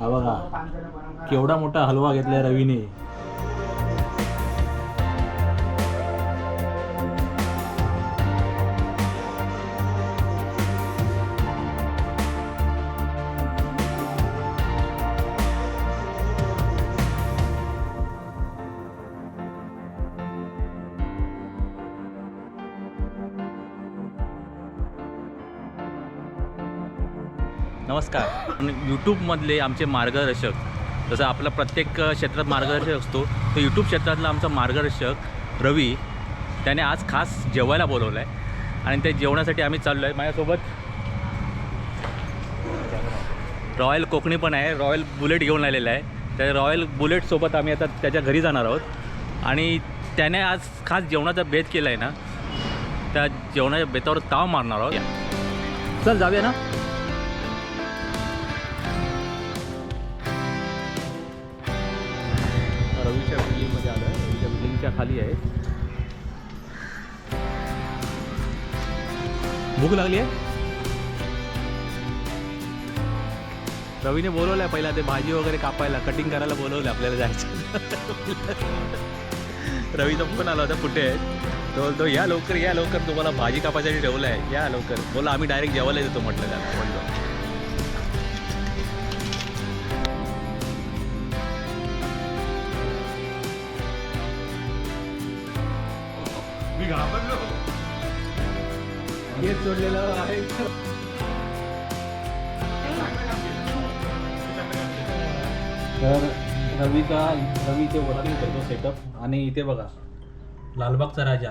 हा बघा. केवढा मोठा हलवा घेतलाय रवीने. यूट्यूबमधले आमचे मार्गदर्शक जसं आपला प्रत्येक क्षेत्रात मार्गदर्शक असतो तर यूट्यूब क्षेत्रातला आमचा मार्गदर्शक रवी त्याने आज खास जेवायला बोलवलं आहे आणि ते जेवणासाठी आम्ही चाललो आहे माझ्यासोबत रॉयल कोकणी पण आहे. रॉयल बुलेट घेऊन आलेला आहे. त्या रॉयल बुलेटसोबत आम्ही आता त्याच्या घरी जाणार आहोत. आणि त्याने आज खास जेवणाचा बेत केला आहे ना त्या जेवणाच्या बेतावर ताव मारणार आहोत. चल जाऊया ना. रवीच्या खाली आहे. भूक लागली आहे? रवीने बोलवलं आहे पहिला ते भाजी वगैरे कापायला कटिंग करायला बोलवलं आपल्याला जायचं. रवीचा फोन आला होता कुठे आहे? तो बोलतो या लवकर या लवकर तुम्हाला भाजी कापायसाठी ठेवलं आहे या लवकर. बोला आम्ही डायरेक्ट जेवायला येतो म्हटलं त्याला. म्हणलं मी घाबरलो. हे सोडलेलं आहे. तर रवीचा रवीचे वर्किंग करतो सेटअप आणि इथे बघा लालबागचा राजा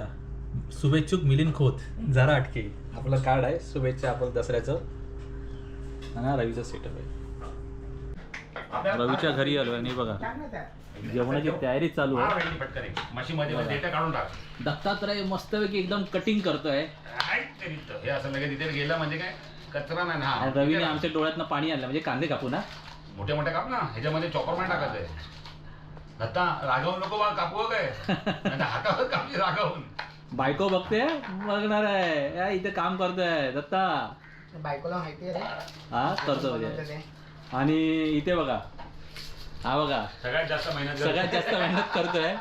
शुभेच्छुक मिलिंद खोत जरा अटके. आपलं कार्ड आहे शुभेच्छा आपलं दसऱ्याचं. आणि रवीचा सेटअप आहे. रवीच्या घरी आलो आणि बघा. जेवणाची तयारी चालू आहे. दत्तात्रय मस्तपैकी एकदम कटिंग करतोय. हे असं लगेच तिथे गेलं म्हणजे काय? कचरा नाही ना. रवीने आमच्या डोळ्यातनं पाणी आणलं. म्हणजे कांदे कापू ना मोठे मोठे काप ना. ह्याच्यामध्ये चॉपरमध्ये टाकायचंय दत्ता रागवून नको बा. कापू हो काय? हातावर कापली रागवून. बायको बघते बघणार आहे. या इथे काम करतोय. दत्ता. बायकोला माहिती आहे. हा करतो म्हणजे. ते. आणि इथे बघा. हा बघा. सगळ्यात जास्त मेहनत सगळ्यात जास्त मेहनत करतोय.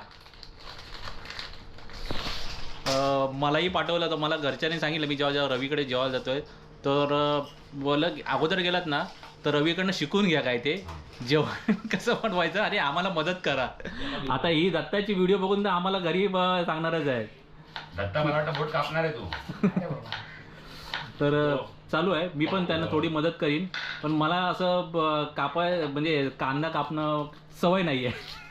मलाही पाठवलं तर मला घरच्यांनी सांगितलं मी जेव्हा जेव्हा रवीकडे जेवायला जातोय तर की अगोदर गेलात ना तर रवीकडनं शिकून घ्या काय ते. जेवण कसं बनवायचं आणि आम्हाला मदत करा. आता ही दत्ताची व्हिडिओ बघून तर आम्हाला घरी सांगणारच आहे. दत्ता मला वाटतं बोट कापणार आहे तू. तर चालू आहे मी पण त्यांना थोडी मदत करीन पण मला असं ब- कापाय म्हणजे कांदा कापणं सवय नाही आहे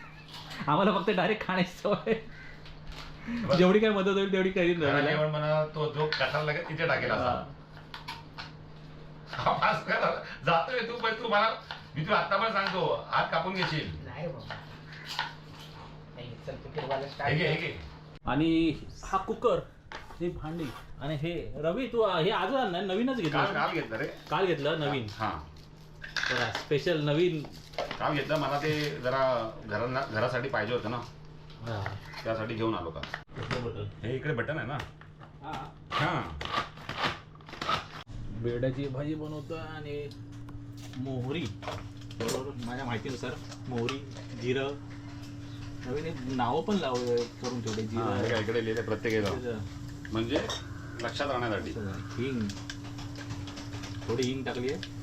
आम्हाला फक्त डायरेक्ट खाण्याची सवय आहे. जेवढी काय मदत होईल तेवढी करीन त्याला रवीला. जेवण म्हणा तो जो लगेच तिथे टाकेल असा हा. हा, पास कर. जातोय तू पण तू मला मी तुला आता पण सांगतो हात कापून घेशील नाही रे बाबा नाही, चल तू फिरवायला हे start घे हे कर. घे आणि हा कुकर हे भांडी. आणि हे रवी तू हे आज नवीनच काल घेतलं. काल घेतलं रे. काल घेतलं नवीन. हा. स्पेशल नवीन. काल घेतलं मला ते जरा घरांना घरासाठी पाहिजे होतं ना. हा. त्यासाठी घेऊन आलो का बटन. हे इकडे बटन आहे ना. हा. हा. बेडाची भाजी बनवतो आणि मोहरी. बरोबर? माझ्या माहितीनुसार मोहरी जिरं. नवीन नावं पण लाव करून ठेवले हा, हे काय जिरं इकडे लिहिले प्रत्येक याला म्हणजे लक्षात राहण्यासाठी. हिंग. थोडी हिंग टाकली आहे.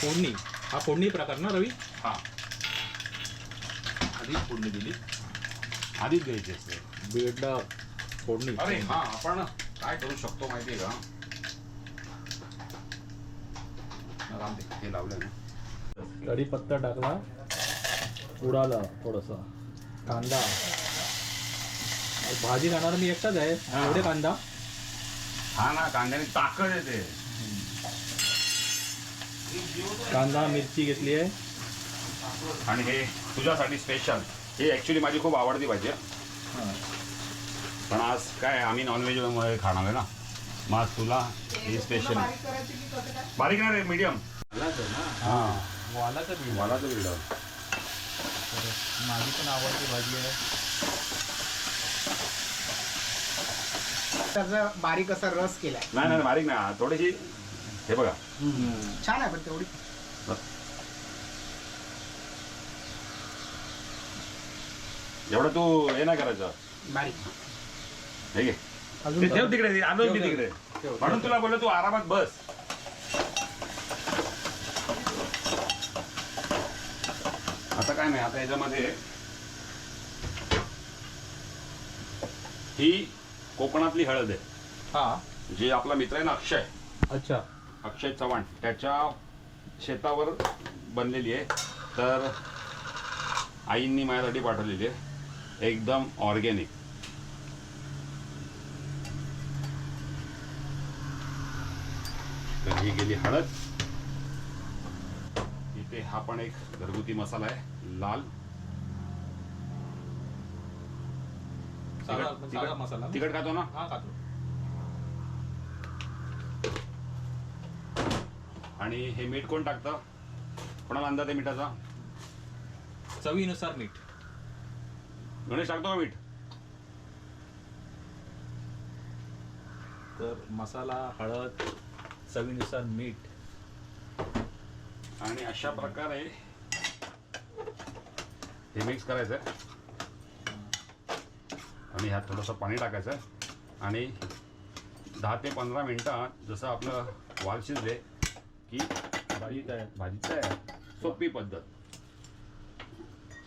फोडणी. हा फोडणी प्रकार ना रवी? हा. आधीच फोडणी दिली. आधीच घ्यायची असते. बेडला फोडणी. अरे हा आपण काय करू शकतो माहिती आहे का राम दे, हे लावलं ना. कढीपत्ता टाकला. उडाला थोडासा. कांदा. भाजी खाणार मी एकटाच आहे. हा. एवढे कांदा? हा ना कांद्याने ताकद येते. कांदा मिरची घेतली आहे. आणि हे तुझ्यासाठी स्पेशल हे ऍक्च्युली माझी खूप आवडती भाजी आहे. हा. पण आज काय आम्ही नॉनव्हेजमध्ये खाणार आहे ना? मग आज तुला हे स्पेशल बारीक करायची की कसं काय? बारीक नाही रे मीडियम हा. वाला तर मी मला तर माझी पण आवडती भाजी आहे. त्याचा बारीक असा रस केलाय. नाही नाही बारीक ना थोडीशी हे बघा. छान आहे पण तेवढी. एवढं तू हे नाही करायचं. बारीक. हे अजून ते ठेव तिकडे आलो मी तिकडे. म्हणून तुला बोललो तू आरामात बस. आता काय नाही आता याच्यामध्ये ही कोकणातली हळद आहे. हा. जे आपला मित्र आहे ना अक्षय. अच्छा. अक्षय चव्हाण त्याच्या शेतावर बनलेली आहे. तर आईंनी माझ्यासाठी पाठवलेली आहे. एकदम ऑर्गॅनिक. तर ही गेली हळद. इथे हा पण एक घरगुती मसाला आहे. लाल. साधा तिखट- साधा तिखट- मसाला. ना? तिखट खातो ना? हा खातो. आणि हे मीठ कोण टाकतं? कोणाला अंदाज आहे मिठाचा? चवीनुसार मीठ. गणेश टाकतो का मीठ? तर मसाला हळद चवीनुसार मीठ. आणि अशा प्रकारे हे मिक्स करायचं आणि ह्यात थोडंसं पाणी टाकायचं आणि दहा ते पंधरा मिनटात जसं आपलं वाल शिजले की भाजी तयार भाजी तयार सोपी पद्धत.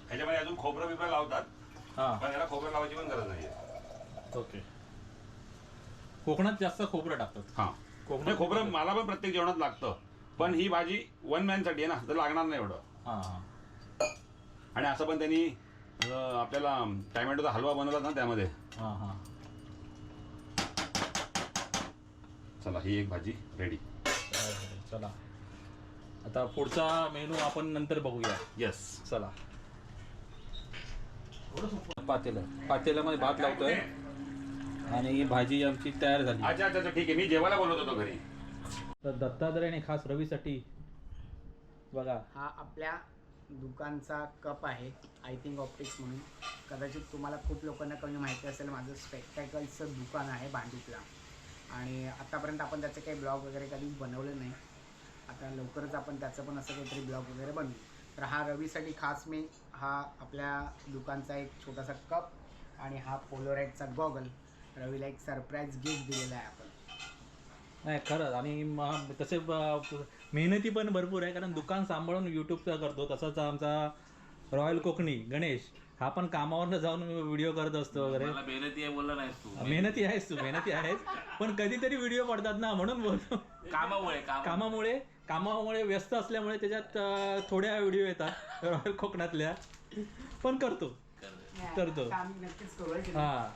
ह्याच्यामध्ये अजून खोबरं बिबरं लावतात हा. पण याला खोबरं लावायची पण गरज नाही आहे ओके. कोकणात जास्त खोबरं टाकतात. हां. कोकणात नाही, खोबरं मला पण प्रत्येक जेवणात लागतं. पण ही भाजी वन मॅनसाठी आहे ना तर लागणार नाही एवढं. हा हा. आणि असं पण त्यांनी अं, आपल्याला टॅमॅटोचा हलवा बनवला ना त्यामध्ये. हा हा. चला ही एक भाजी रेडी चालेल, चला. आता पुढचा मेनू आपण नंतर बघूया. येस चला. पातेलं. पातेल्यामध्ये भात लावतोय. आणि ही भाजी आमची तयार झाली. अच्छा अच्छा अच्छा ठीक आहे. मी जेवायला बोलवत होतो घरी. तर दत्तात्रयाने खास रवीसाठी बघा. हा आपल्या दुकानचा कप आहे आय थिंक ऑप्टिक्स म्हणून. कदाचित तुम्हाला खूप लोकांना कमी माहिती असेल माझं स्पेक्टॅकलचं दुकान आहे भांडूपला आणि आत्तापर्यंत आपण त्याचे काही ब्लॉग वगैरे कधीच बनवले नाही. आता लवकरच आपण त्याचं पण असं काहीतरी ब्लॉग वगैरे बनवू. तर हा रवीसाठी खास मी हा आपल्या दुकानचा एक छोटासा कप आणि हा पोलोराईडचा गॉगल रवीला एक सरप्राईज गिफ्ट दिलेला आहे आपण. नाही खरंच. आणि तसे मेहनती पण भरपूर आहे कारण दुकान सांभाळून यूट्यूबचा करतो. तसंच आमचा रॉयल कोकणी गणेश हा पण कामावरनं जाऊन व्हिडिओ करत असतो वगैरे. मला मेहनती आहे बोलला नाहीस तू. मेहनती आहेस तू मेहनती आहेस. पण कधीतरी व्हिडिओ पडतात ना म्हणून बोलतो. कामामुळे काम कामामुळे कामामुळे व्यस्त असल्यामुळे त्याच्यात थोड्या व्हिडिओ येतात रॉयल कोकणातल्या पण करतो. करतो. की हा.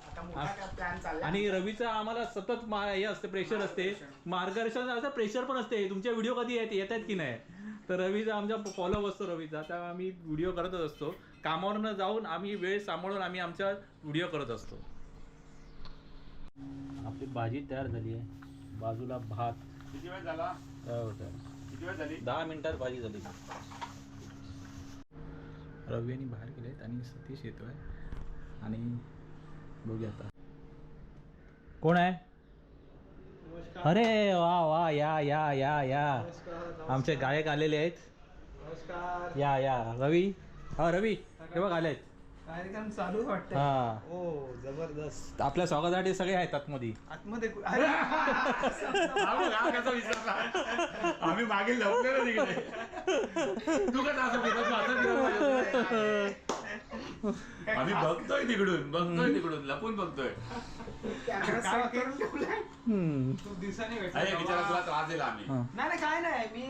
आणि रवीचा आम्हाला सतत हे असते प्रेशर असते. मार्गदर्शन असं प्रेशर पण असते. तुमचे व्हिडिओ कधी येत येत आहेत की नाही? तर रवीचा आमचा फॉलो असतो रवीचा. तर आम्ही व्हिडिओ करतच असतो. कामावरनं जाऊन आम्ही वेळ सांभाळून आम्ही आमचा व्हिडिओ करत असतो. आपली भाजी तयार झाली आहे. बाजूला भात. किती वेळ झाला? तयार होत आहे किती वेळ झाली? दहा मिनिटात भाजी झाली. रवी आणि बाहेर गेलेत आणि सतीश येतोय. आणि बघूया आता. कोण आहे? अरे वा वा या या या या. आमचे गायक आलेले आहेत. या या. रवी? हा रवी. हे बघ आलेत. कार्यक्रम चालू वाटतं हा. ओ जबरदस्त. आपल्या स्वागतासाठी सगळे आहेत आतमध्ये. आतमध्ये आम्ही मागे लवकर आम्ही बघतोय तिकडून बघतोय तिकडून लपून बघतोय. तू अरे बिचारा तुला त्रास दिला आम्ही. नाही नाही काय नाही. मी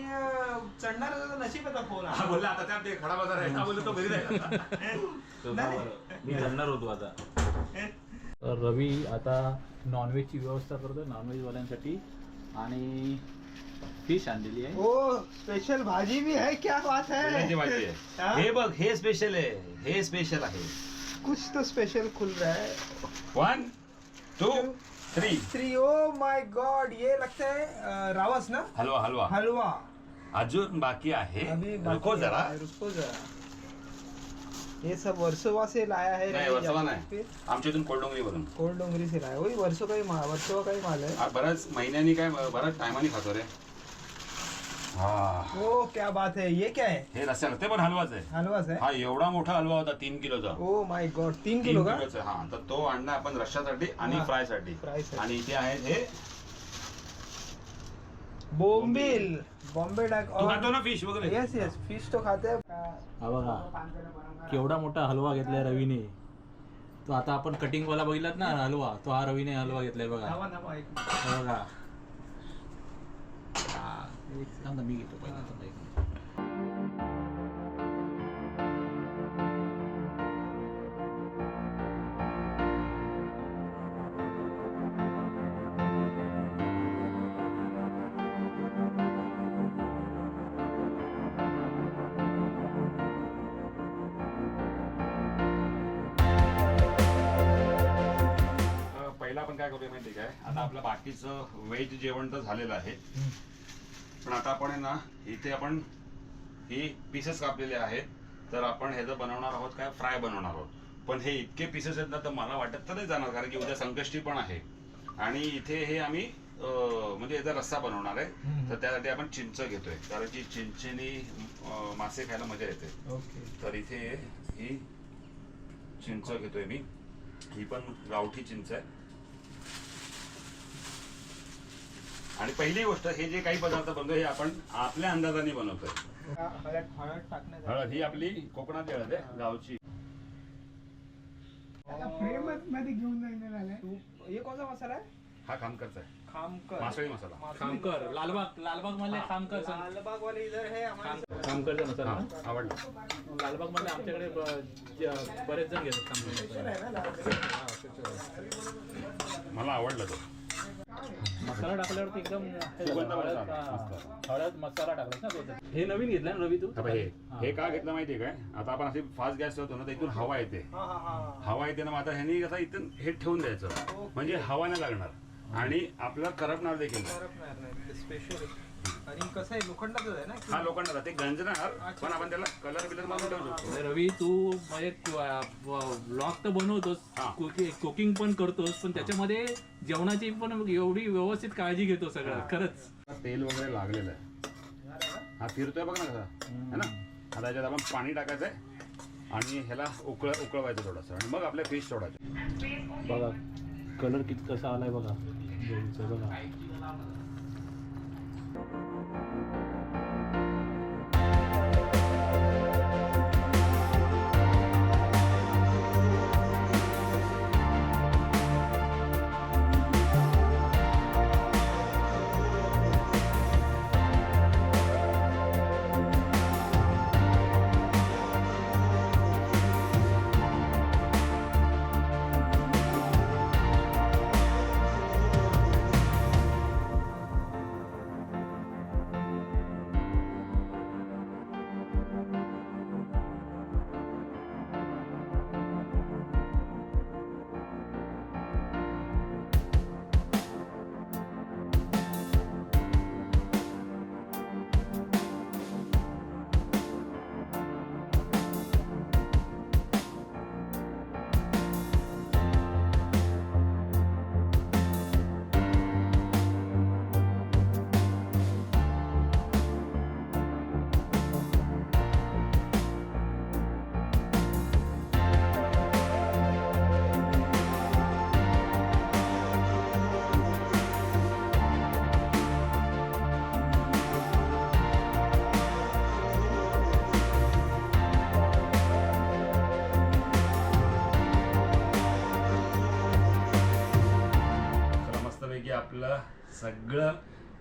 चढणार होतो नशीब होता फोन. हा बोलला आता त्यात ते खडा बाजार आहे हा बोललो तो घरी मी जाणार होतो आता. रवी आता नॉनव्हेजची व्यवस्था करतो नॉनव्हेजवाल्यांसाठी आणि फिश आणलेली आहे. ओ स्पेशल भाजी भी है क्या बात है. भाजी आहे. हाँ? हे बघ हे स्पेशल आहे. हे स्पेशल आहे. कुछ तो स्पेशल खुल रहा है. One two three three oh my god ये लगता है अं, रावस ना? हलवा हलवा. हलवा. अजून बाकी आहे. अभी रुको जरा. है, रुको जरा. ये सब वर्षोवा से लाया है नाही. पे आमच्या इथून कोलडोंगरीवरून कोल्ड डोंगरी से लाया वही वर्षों का ही माल वर्षों का ही माल है आ, बऱ्याच महिन्यांनी काय बऱ्याच टायमानी खातो रे. हा. ओ क्या बात है. ये क्या है? हे रस्त्याला ते पण हलवाच आहे. हलवास है हा एवढा मोठा हलवा होता तीन किलोचा. ओ माय गॉड तीन तीन किलो का? किलोचा हा. तर तो आणला आपण रश्श्यासाठी आणि हा. फ्रायसाठी Fry साठी. आणि इथे आहेत हे बोम्बिल बॉम्बे डाक तू खातो ना फिश वगैरे? यस यस फिश तो खाते. हैं हा बघा. केवढा मोठा हलवा घेतलाय रवीने. तो आता आपण कटिंग वाला बघितलात ना हलवा तो हा रवीने हलवा घेतलाय बघा. हा बघा. हा, मी घेतो पहिला करूया माहिती काय आता आपलं बाकीचं व्हेज जेवण तर झालेलं आहे. पण आता आपण आहे ना इथे आपण ही पीसेस कापलेले आहेत. तर आपण ह्याचं बनवणार आहोत काय फ्राय बनवणार आहोत. पण हे इतके पीसेस आहेत ना तर मला वाटत तर नाही जाणार कारण की उद्या संकष्टी पण आहे. आणि इथे हे आम्ही म्हणजे याचा रस्सा बनवणार आहे. तर त्यासाठी आपण चिंच घेतोय. कारण की चिंचेनी मासे खायला मजा येते. तर इथे ही चिंच घेतोय मी. ही पण गावठी चिंच आहे. आणि पहिली गोष्ट हे जे काही पदार्थ बनतो हे आपण आपल्या अंदाजाने बनवतोय. हळद हळद टाकण्यात हळद ही आपली कोकणात हळद आहे गावची. मध्ये घेऊन जाणार मसाला है हा खामकरचा आहे. खामकर. मासळी मसाला. खामकर. लालबाग लालबाग मधले खामकर. लालबाग वाले इधर है हमारे खामकरचा मसाला. हा? आवडला. लालबागमध्ये आमच्याकडे ब- ज- बरेच जण घेतात खामकर मला आवडला तो. मसाला टाकल्यावरती एकदम हे सुगंध. हळद मसाला, हा, मस्त. हळद मसाला टाकला ना त्याच्यात. हे नवीन घेतलं ना रवी तू आता हे हा. हे का घेतलं माहितीये काय आता आपण अशी फास्ट गॅस ठेवतो ना तर इथून हवा येते हाँ हाँ हाँ हवा येते ना मग आता ह्यानी आता इथून हे ठेवून द्यायचं म्हणजे हवा नाही लागणार आणि आपल्याला करपणार देखील नाही. करपणार नाही स्पेशल आणि कसं आहे लोखंडाचं आहे ना हा लोकांना ते गंजणार पण आपण त्याला कलर बिलर मारून ठेवू शकतो रवी तू म्हणजे ब्लॉग तर बनवतोस हा. कुकिंग पण करतोस पण त्याच्यामध्ये जेवणाची पण एवढी व्यवस्थित काळजी घेतो सगळं खरंच. तेल वगैरे लागलेलं आहे. हा फिरतोय बघ ना कसा. है ना? आता याच्यात आपण पाणी टाकायचंय आणि ह्याला उकळ उकळवायचं थोडंसं. आणि मग आपल्या फिश सोडायचे. बघा कलर किती कसा आलाय बघा. बघा. तर आपलं सगळं.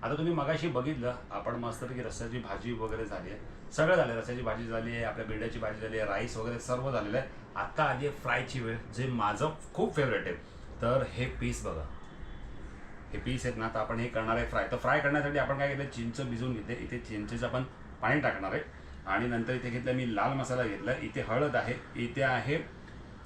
आता तुम्ही मगाशी बघितलं आपण मस्तपैकी रस्त्याची भाजी वगैरे झाली आहे. सगळं झालं रस्त्याची भाजी झाली आहे आपल्या बिंड्याची भाजी झाली आहे राईस वगैरे सर्व झालेलं आहे. आता आली आहे फ्रायची वेळ जे माझं खूप फेवरेट आहे. तर हे पीस बघा. हे पीस आहेत ना तर आपण हे करणार आहे फ्राय तर फ्राय करण्यासाठी आपण काय केलं चिंच भिजवून घेतले इथे चिंचेचं आपण पाणी टाकणार आहे. आणि नंतर इथे घेतलं मी लाल मसाला घेतला इथे हळद आहे इथे आहे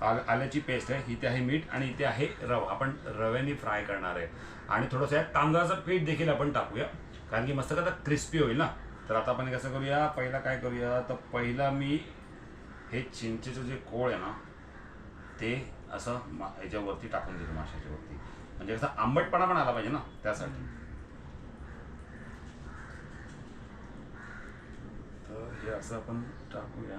आल्याची पेस्ट आहे इथे आहे मीठ आणि इथे आहे रवा. आपण रव्याने फ्राय करणार आहे. आणि थोडंसं यात तांदळाचं पीठ देखील आपण टाकूया. कारण की मस्त का क्रिस्पी होईल ना. तर आता आपण कसं करूया? पहिला काय करूया? तर पहिला मी हे चिंचेचं जे कोळ आहे ना ते असं मा ह्याच्यावरती टाकून देतो माशाच्या वरती. म्हणजे कसं आंबटपणा पण आला पाहिजे ना त्यासाठी. तर हे असं आपण टाकूया.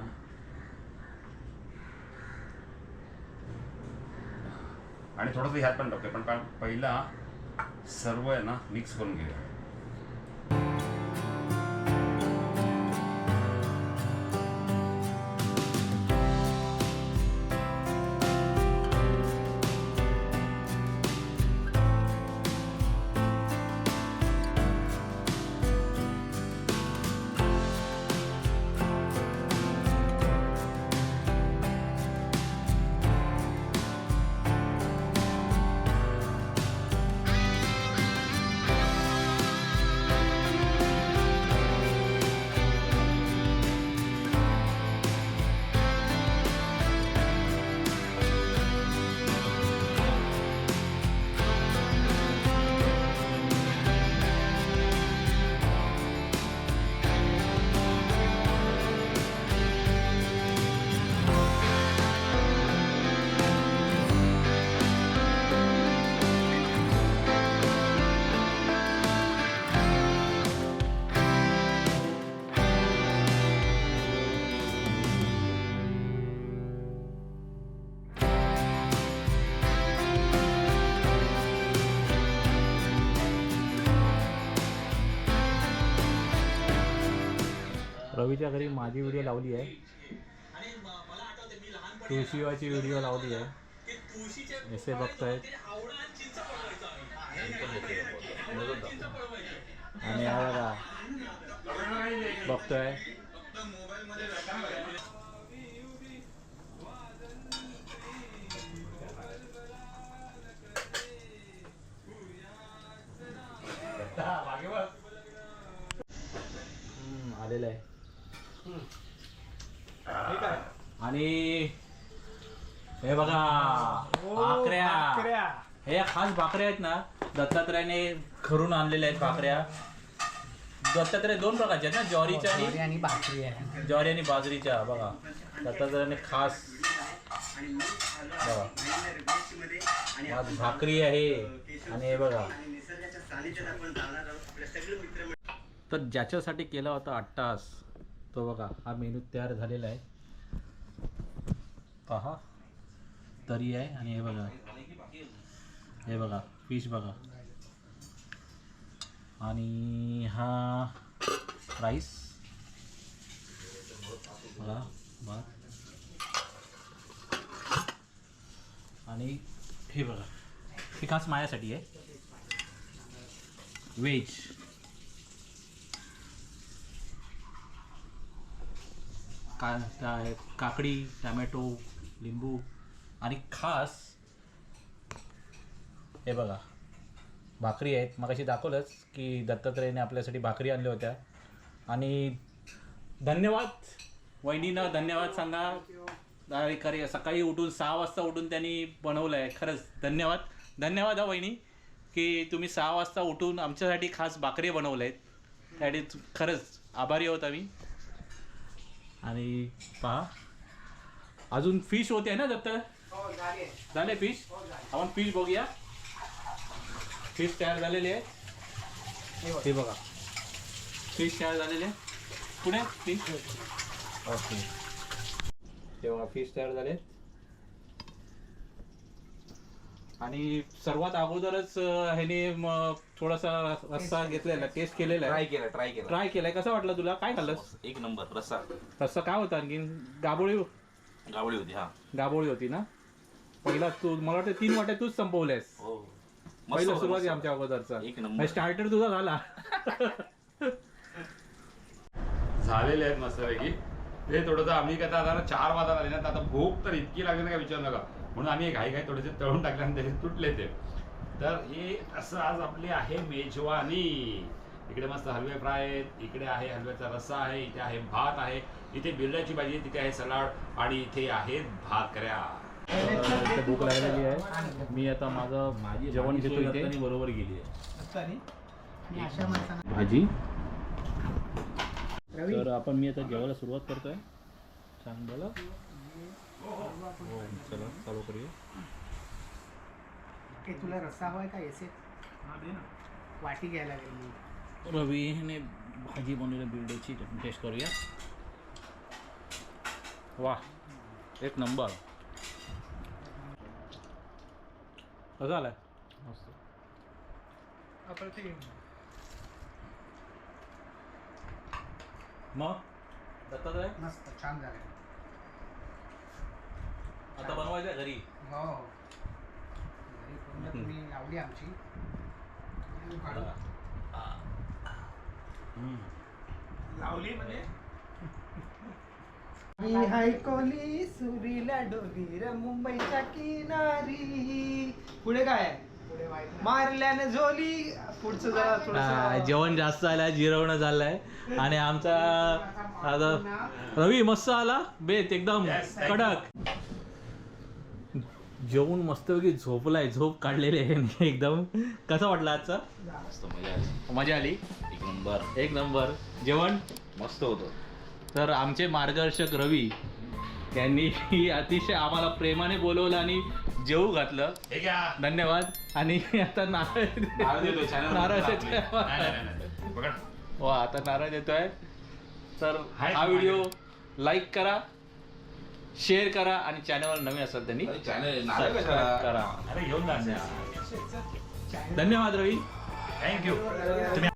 आणि थोडंसं ह्यात पण टाकूया. पण पहिला सर्व आहे ना मिक्स करून घेऊया. रवीच्या घरी माझी व्हिडिओ लावली आहे. तुळशीवाची व्हिडिओ लावली आहे. एसे बघतायत. आणि हा बघा. बघतोय. आलेलं आहे. आणि हे बघा भाकऱ्या. भाकऱ्या. हे खास भाकऱ्या आहेत ना दत्तात्रयाने घरून आणलेल्या आहेत भाकऱ्या. दत्तात्रय दोन प्रकारच्या आहेत ना ज्वारीच्या ज्वारी आणि आणि भाकरी आहे. ज्वारी आणि बाजरीच्या बघा. दत्तात्रयाने खास बघा. आज भाकरी आहे. आणि हे बघा. तर ज्याच्यासाठी केला होता अट्टास तो बघा हा मेनू तयार झालेला आहे. पहा. तरी आहे आणि हे बघा. हे बघा फिश बघा. आणि हा राईस बघा भात आणि हे बघा हे खास माझ्यासाठी आहे. व्हेज का काय काकडी टॅमॅटो लिंबू आणि खास हे बघा भाकरी आहेत. मग अशी दाखवलंच की दत्तात्रयाने आपल्यासाठी भाकरी आणल्या होत्या. आणि धन्यवाद. वहिनीनं धन्यवाद सांगा. अरे खरे सकाळी उठून सहा वाजता उठून त्यांनी बनवलं आहे खरंच धन्यवाद. धन्यवाद हा वहिनी की तुम्ही सहा वाजता उठून आमच्यासाठी खास भाकरी बनवल्या आहेत त्यासाठी खरंच आभारी आहोत आम्ही. आणि पहा अजून फिश होते ना दत्त? हो झाली. फिश आपण फिश बघूया. फिश तयार झालेले आहे हे बघा. फिश तयार झालेले पुढे फिश ओके. ते बघा फिश तयार झाले आणि सर्वात अगोदरच ह्याने थोडासा रस्सा घेतलेला टेस्ट केलेला ट्राय केलं ट्राय केलं. ट्राय केलाय कसा वाटला तुला? काय खाल्लंस एक नंबर रस्सा. रस्सा काय होता आणखी गाबोळी गावळी होती हा. होती ना? पहिला तू मला वाटतं तीन वाट्या तूच संपवल्यास. हो. मस्त पहिलं होतं, सुरुवात आहे मस्त आमच्या अगोदरचा. एक नंबर. स्टार्टर तुझा झाला. झालेले आहेत मस्तपैकी. ते थोडंसं आम्ही काय आता आता चार वाजता आले ना तर आता भूक तर इतकी लागली ना काय विचारू नका. म्हणून आम्ही घाई घाई थोडेसे तळून टाकले आणि त्याचे तुटले ते. तर हे असं आज आपली आहे मेजवानी. इकडे मस्त हलवे फ्राय आहेत इकडे आहे हलव्याचा रस्सा आहे इथे आहे भात आहे इथे बिर्याची भाजी आहे तिथे आहे सलाड आणि इथे आहेत भाकऱ्या इथे भूक लागलेली आहे. मी आता माझं जेवण घेतो इथे. बरोबर गेली माणसांना भाजी. तर आपण मी आता जेवायला सुरुवात करतोय. सांग बोला चला चालू करूया. तुला रस्सा हवाय का? एसे वाटी घ्यायला गेली रवीने भाजी बनवली बिरड्याची टेस्ट करूया. वा एक नंबर कसं आलाय मस्त. मग? दत्तात्रय मस्त छान झालं आता बनवायचं घरी? हो घरी पूर्ण तुम्ही आवडी आमची. लावली म्हणजे? मी हाय कोली सुरीला डोलीर मुंबईच्या किनारी. पुढे काय? आहे? पुढे वाईट मारल्याने झोली. पुढचं जरा हा, थोडस जेवण जास्त आलंय जिरवणं झालंय. आणि आमचा आता रवी मस्त आला? बेत एकदम. कडक. जेवून मस्तपैकी झोपलाय झोप काढलेली आहे एकदम. कसं वाटलं आजचं? मस्त मजा आली. मजा आली? एक नंबर. एक नंबर. जेवण? मस्त होतं. तर आमचे मार्गदर्शक रवी यांनी अतिशय आम्हाला प्रेमाने बोलवलं आणि जेवू घातलं. धन्यवाद. आणि आता नारळ नारळ वा आता नारळ देतोय. तर हा व्हिडिओ लाईक करा. शेअर करा आणि चॅनलवर नवीन असाल त्यांनी चॅनल? करा. धन्यवाद रवी. थँक्यू तुम्ही